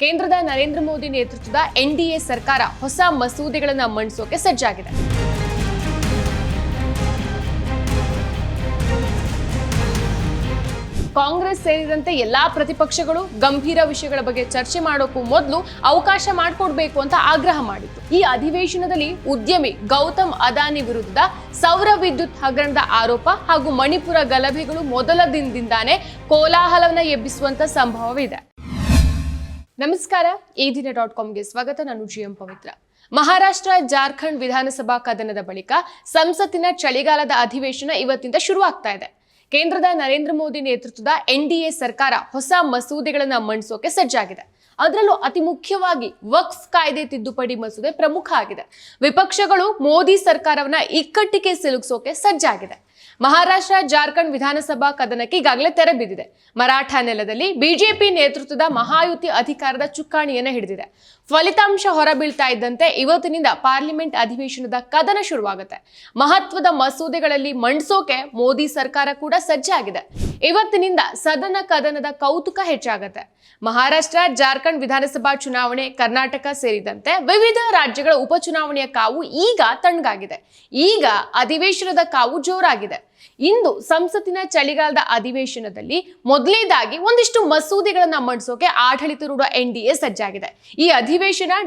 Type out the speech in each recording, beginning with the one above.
ಕೇಂದ್ರದ ನರೇಂದ್ರ ಮೋದಿ ನೇತೃತ್ವದ ಎನ್ಡಿಎ ಸರ್ಕಾರ ಹೊಸ ಮಸೂದೆಗಳನ್ನು ಮಂಡಿಸೋಕೆ ಸಜ್ಜಾಗಿದೆ. ಕಾಂಗ್ರೆಸ್ ಸೇರಿದಂತೆ ಎಲ್ಲಾ ಪ್ರತಿಪಕ್ಷಗಳು ಗಂಭೀರ ವಿಷಯಗಳ ಬಗ್ಗೆ ಚರ್ಚೆ ಮಾಡೋಕ್ಕೂ ಮೊದಲು ಅವಕಾಶ ಮಾಡಿಕೊಡ್ಬೇಕು ಅಂತ ಆಗ್ರಹ ಮಾಡಿತ್ತು. ಈ ಅಧಿವೇಶನದಲ್ಲಿ ಉದ್ಯಮಿ ಗೌತಮ್ ಅದಾನಿ ವಿರುದ್ಧದ ಸೌರ ವಿದ್ಯುತ್ ಹಗರಣದ ಆರೋಪ ಹಾಗೂ ಮಣಿಪುರ ಗಲಭೆಗಳು ಮೊದಲ ದಿನದಿಂದಾನೇ ಕೋಲಾಹಲವನ್ನ ಎಬ್ಬಿಸುವಂತ ಸಂಭವವಿದೆ. ನಮಸ್ಕಾರ, ಈ ದಿನ ಡಾಟ್ ಕಾಮ್ಗೆ ಸ್ವಾಗತ. ನಾನು ಜಿ ಎಂ ಪವಿತ್ರ. ಮಹಾರಾಷ್ಟ್ರ ಜಾರ್ಖಂಡ್ ವಿಧಾನಸಭಾ ಕದನದ ಬಳಿಕ ಸಂಸತ್ತಿನ ಚಳಿಗಾಲದ ಅಧಿವೇಶನ ಇವತ್ತಿಂದ ಶುರುವಾಗ್ತಾ ಇದೆ. ಕೇಂದ್ರದ ನರೇಂದ್ರ ಮೋದಿ ನೇತೃತ್ವದ ಎನ್ಡಿಎ ಸರ್ಕಾರ ಹೊಸ ಮಸೂದೆಗಳನ್ನು ಮಂಡಿಸೋಕೆ ಸಜ್ಜಾಗಿದೆ. ಅದರಲ್ಲೂ ಅತಿ ಮುಖ್ಯವಾಗಿ ವಕ್ಫ್ ಕಾಯ್ದೆ ತಿದ್ದುಪಡಿ ಮಸೂದೆ ಪ್ರಮುಖ ಆಗಿದೆ. ವಿಪಕ್ಷಗಳು ಮೋದಿ ಸರ್ಕಾರವನ್ನ ಇಕ್ಕಟ್ಟಿಗೆ ಸಿಲುಕಿಸೋಕೆ ಸಜ್ಜಾಗಿದೆ. ಮಹಾರಾಷ್ಟ್ರ, ಜಾರ್ಖಂಡ್ ವಿಧಾನಸಭಾ ಕದನಕ್ಕೆ ಈಗಾಗಲೇ ತೆರೆ ಬಿದ್ದಿದೆ. ಮರಾಠ ನೆಲದಲ್ಲಿ ಬಿಜೆಪಿ ನೇತೃತ್ವದ ಮಹಾಯುತಿ ಅಧಿಕಾರದ ಚುಕ್ಕಾಣಿಯನ್ನು ಹಿಡಿದಿದೆ. ಫಲಿತಾಂಶ ಹೊರಬೀಳ್ತಾ ಇದ್ದಂತೆ ಇವತ್ತಿನಿಂದ ಪಾರ್ಲಿಮೆಂಟ್ ಅಧಿವೇಶನದ ಕದನ ಶುರುವಾಗುತ್ತೆ. ಮಹತ್ವದ ಮಸೂದೆಗಳಲ್ಲಿ ಮಂಡಿಸೋಕೆ ಮೋದಿ ಸರ್ಕಾರ ಕೂಡ ಸಜ್ಜಾಗಿದೆ. ಇವತ್ತಿನಿಂದ ಸದನ ಕದನದ ಕೌತುಕ ಹೆಚ್ಚಾಗತ್ತೆ. ಮಹಾರಾಷ್ಟ್ರ, ಜಾರ್ಖಂಡ್ ವಿಧಾನಸಭಾ ಚುನಾವಣೆ, ಕರ್ನಾಟಕ ಸೇರಿದಂತೆ ವಿವಿಧ ರಾಜ್ಯಗಳ ಉಪಚುನಾವಣೆಯ ಕಾವು ಈಗ ತಣ್ಣಗಾಗಿದೆ. ಈಗ ಅಧಿವೇಶನದ ಕಾವು ಜೋರಾಗಿದೆ. ಇಂದು ಸಂಸತ್ತಿನ ಚಳಿಗಾಲದ ಅಧಿವೇಶನದಲ್ಲಿ ಮೊದಲೇದಾಗಿ ಒಂದಿಷ್ಟು ಮಸೂದೆಗಳನ್ನ ಮಂಡಿಸೋಕೆ ಆಡಳಿತಾರೂಢ ಎನ್ ಡಿ ಎ ಸಜ್ಜಾಗಿದೆ. ಈ ಅಧಿವೇಶನ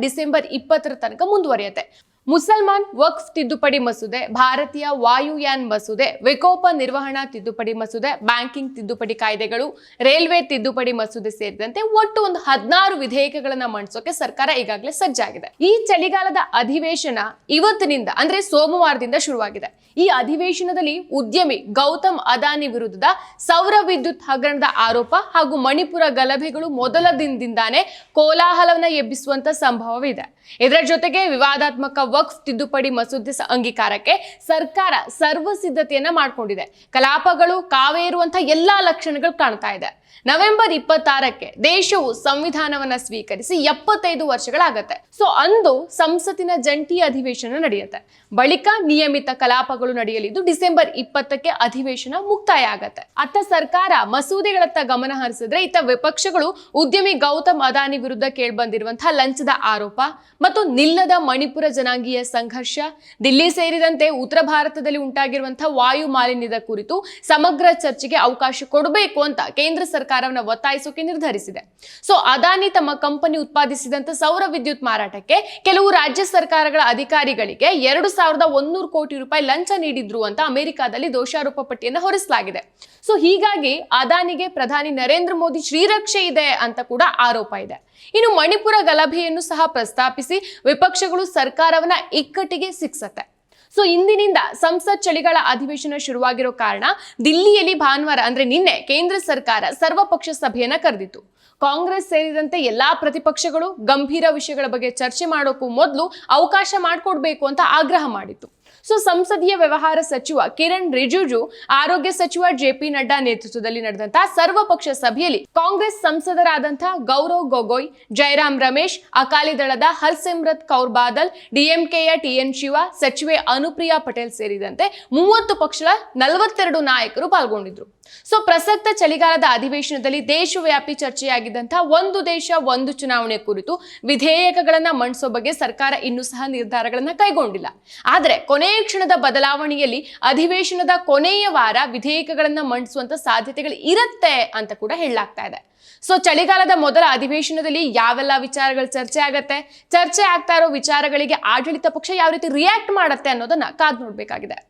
ಡಿಸೆಂಬರ್ ಇಪ್ಪತ್ತರ ತನಕ ಮುಂದುವರಿಯುತ್ತೆ. ಮುಸಲ್ಮಾನ್ ವಕ್ಫ್ ತಿದ್ದುಪಡಿ ಮಸೂದೆ, ಭಾರತೀಯ ವಾಯುಯಾನ್ ಮಸೂದೆ, ವಿಕೋಪ ನಿರ್ವಹಣಾ ತಿದ್ದುಪಡಿ ಮಸೂದೆ, ಬ್ಯಾಂಕಿಂಗ್ ತಿದ್ದುಪಡಿ ಕಾಯ್ದೆಗಳು, ರೈಲ್ವೆ ತಿದ್ದುಪಡಿ ಮಸೂದೆ ಸೇರಿದಂತೆ ಒಟ್ಟು ಒಂದು ಹದಿನಾರು ವಿಧೇಯಕಗಳನ್ನ ಮಂಡಿಸೋಕೆ ಸರ್ಕಾರ ಈಗಾಗಲೇ ಸಜ್ಜಾಗಿದೆ. ಈ ಚಳಿಗಾಲದ ಅಧಿವೇಶನ ಇವತ್ತಿನಿಂದ, ಅಂದ್ರೆ ಸೋಮವಾರದಿಂದ ಶುರುವಾಗಿದೆ. ಈ ಅಧಿವೇಶನದಲ್ಲಿ ಉದ್ಯಮಿ ಗೌತಮ್ ಅದಾನಿ ವಿರುದ್ಧದ ಸೌರ ವಿದ್ಯುತ್ ಹಗರಣದ ಆರೋಪ ಹಾಗೂ ಮಣಿಪುರ ಗಲಭೆಗಳು ಮೊದಲ ದಿನದಿಂದಾನೇ ಕೋಲಾಹಲವನ್ನ ಎಬ್ಬಿಸುವಂತ ಸಂಭವವಿದೆ. ಇದರ ಜೊತೆಗೆ ವಿವಾದಾತ್ಮಕ ವಕ್ಫ್ ತಿದ್ದುಪಡಿ ಮಸೂದೆ ಅಂಗೀಕಾರಕ್ಕೆ ಸರ್ಕಾರ ಸರ್ವ ಸಿದ್ಧತೆಯನ್ನ ಮಾಡಿಕೊಂಡಿದೆ. ಕಲಾಪಗಳು ಕಾವೇರುವಂತ ಎಲ್ಲಾ ಲಕ್ಷಣಗಳು ಕಾಣ್ತಾ ಇದೆ. ನವೆಂಬರ್ ಇಪ್ಪತ್ತಾರಕ್ಕೆ ದೇಶವು ಸಂವಿಧಾನವನ್ನ ಸ್ವೀಕರಿಸಿ ಎಪ್ಪತ್ತೈದು ವರ್ಷಗಳಾಗತ್ತೆ. ಸೊ, ಅಂದು ಸಂಸತ್ತಿನ ಜಂಟಿ ಅಧಿವೇಶನ ನಡೆಯುತ್ತೆ. ಬಳಿಕ ನಿಯಮಿತ ಕಲಾಪಗಳು ನಡೆಯಲಿದ್ದು ಡಿಸೆಂಬರ್ ಇಪ್ಪತ್ತಕ್ಕೆ ಅಧಿವೇಶನ ಮುಕ್ತಾಯ ಆಗತ್ತೆ. ಅತ್ತ ಸರ್ಕಾರ ಮಸೂದೆಗಳತ್ತ ಗಮನ ಹರಿಸಿದ್ರೆ ಇತ್ತ ವಿಪಕ್ಷಗಳು ಉದ್ಯಮಿ ಗೌತಮ್ ಅದಾನಿ ವಿರುದ್ಧ ಕೇಳ್ಬಂದಿರುವಂತಹ ಲಂಚದ ಆರೋಪ ಮತ್ತು ನಿಲ್ಲದ ಮಣಿಪುರ ಜನಾಂಗೀಯ ಸಂಘರ್ಷ, ದಿಲ್ಲಿ ಸೇರಿದಂತೆ ಉತ್ತರ ಭಾರತದಲ್ಲಿ ಉಂಟಾಗಿರುವಂತಹ ವಾಯು ಮಾಲಿನ್ಯದ ಕುರಿತು ಸಮಗ್ರ ಚರ್ಚೆಗೆ ಅವಕಾಶ ಕೊಡಬೇಕು ಅಂತ ಕೇಂದ್ರ ಸರ್ಕಾರವನ್ನ ಒತ್ತಾಯಿಸೋಕೆ ನಿರ್ಧರಿಸಿದೆ. ಸೊ ಅದಾನಿ ತಮ್ಮ ಕಂಪನಿ ಉತ್ಪಾದಿಸಿದಂತ ಸೌರ ವಿದ್ಯುತ್ ಮಾರಾಟಕ್ಕೆ ಕೆಲವು ರಾಜ್ಯ ಸರ್ಕಾರಗಳ ಅಧಿಕಾರಿಗಳಿಗೆ ಎರಡು ಸಾವಿರದ ಒಂದೂರು ಕೋಟಿ ರೂಪಾಯಿ ಲಂಚ ನೀಡಿದ್ರು ಅಂತ ಅಮೆರಿಕಾದಲ್ಲಿ ದೋಷಾರೋಪ ಪಟ್ಟಿಯನ್ನು ಹೊರಿಸಲಾಗಿದೆ. ಸೊ ಹೀಗಾಗಿ ಅದಾನಿಗೆ ಪ್ರಧಾನಿ ನರೇಂದ್ರ ಮೋದಿ ಶ್ರೀರಕ್ಷೆ ಇದೆ ಅಂತ ಕೂಡ ಆರೋಪ ಇದೆ. ಇನ್ನು ಮಣಿಪುರ ಗಲಭೆಯನ್ನು ಸಹ ಪ್ರಸ್ತಾಪಿಸಿ ವಿಪಕ್ಷಗಳು ಸರ್ಕಾರವನ್ನ ಇಕ್ಕಟ್ಟಿಗೆ ಸಿಕ್ಸತ್ತೆ. ಸೊ ಇಂದಿನಿಂದ ಸಂಸತ್ ಚಳಿಗಾಲ ಅಧಿವೇಶನ ಶುರುವಾಗಿರೋ ಕಾರಣ ದಿಲ್ಲಿಯಲ್ಲಿ ಭಾನುವಾರ, ಅಂದ್ರೆ ನಿನ್ನೆ ಕೇಂದ್ರ ಸರ್ಕಾರ ಸರ್ವಪಕ್ಷ ಸಭೆಯನ್ನ ಕರೆದಿತ್ತು. ಕಾಂಗ್ರೆಸ್ ಸೇರಿದಂತೆ ಎಲ್ಲಾ ಪ್ರತಿಪಕ್ಷಗಳು ಗಂಭೀರ ವಿಷಯಗಳ ಬಗ್ಗೆ ಚರ್ಚೆ ಮಾಡೋಕ್ಕೂ ಮೊದಲು ಅವಕಾಶ ಮಾಡಿಕೊಡ್ಬೇಕು ಅಂತ ಆಗ್ರಹ ಮಾಡಿತ್ತು. ಸೊ ಸಂಸದೀಯ ವ್ಯವಹಾರ ಸಚಿವ ಕಿರಣ್ ರಿಜಿಜು, ಆರೋಗ್ಯ ಸಚಿವ ಜೆ ಪಿ ನಡ್ಡಾ ನೇತೃತ್ವದಲ್ಲಿ ನಡೆದಂತಹ ಸರ್ವಪಕ್ಷ ಸಭೆಯಲ್ಲಿ ಕಾಂಗ್ರೆಸ್ ಸಂಸದರಾದಂತಹ ಗೌರವ್ ಗೊಗೊಯ್ ಜಯರಾಮ್ ರಮೇಶ್, ಅಕಾಲಿ ದಳದ ಹರ್ಸಿಮ್ರತ್ ಕೌರ್ ಬಾದಲ್, ಡಿಎಂಕೆಯ ಟಿಎನ್ ಶಿವ, ಸಚಿವೆ ಅನುಪ್ರಿಯಾ ಪಟೇಲ್ ಸೇರಿದಂತೆ ಮೂವತ್ತು ಪಕ್ಷದ ನಲವತ್ತೆರಡು ನಾಯಕರು ಪಾಲ್ಗೊಂಡಿದ್ರು. ಸೊ ಪ್ರಸಕ್ತ ಚಳಿಗಾಲದ ಅಧಿವೇಶನದಲ್ಲಿ ದೇಶವ್ಯಾಪಿ ಚರ್ಚೆಯಾಗಿದ್ದಂತಹ ಒಂದು ದೇಶ, ಒಂದು ಚುನಾವಣೆ ಕುರಿತು ವಿಧೇಯಕಗಳನ್ನ ಮಂಡಿಸೋ ಬಗ್ಗೆ ಸರ್ಕಾರ ಇನ್ನೂ ಸಹ ನಿರ್ಧಾರಗಳನ್ನ ಕೈಗೊಂಡಿಲ್ಲ. ಆದರೆ ಕೊನೆಯ ಕ್ಷಣದ ಬದಲಾವಣೆಯಲ್ಲಿ ಅಧಿವೇಶನದ ಕೊನೆಯ ವಾರ ವಿಧೇಯಕಗಳನ್ನ ಮಂಡಿಸುವಂತ ಸಾಧ್ಯತೆಗಳು ಇರುತ್ತೆ ಅಂತ ಕೂಡ ಹೇಳಲಾಗ್ತಾ ಇದೆ. ಸೊ ಚಳಿಗಾಲದ ಮೊದಲ ಅಧಿವೇಶನದಲ್ಲಿ ಯಾವೆಲ್ಲ ವಿಚಾರಗಳು ಚರ್ಚೆ ಆಗತ್ತೆ? ಚರ್ಚೆ ಆಗ್ತಾ ಇರೋ ವಿಚಾರಗಳಿಗೆ ಆಡಳಿತ ಪಕ್ಷ ಯಾವ ರೀತಿ ರಿಯಾಕ್ಟ್ ಮಾಡತ್ತೆ ಅನ್ನೋದನ್ನ ಕಾದ್ ನೋಡ್ಬೇಕಾಗಿದೆ.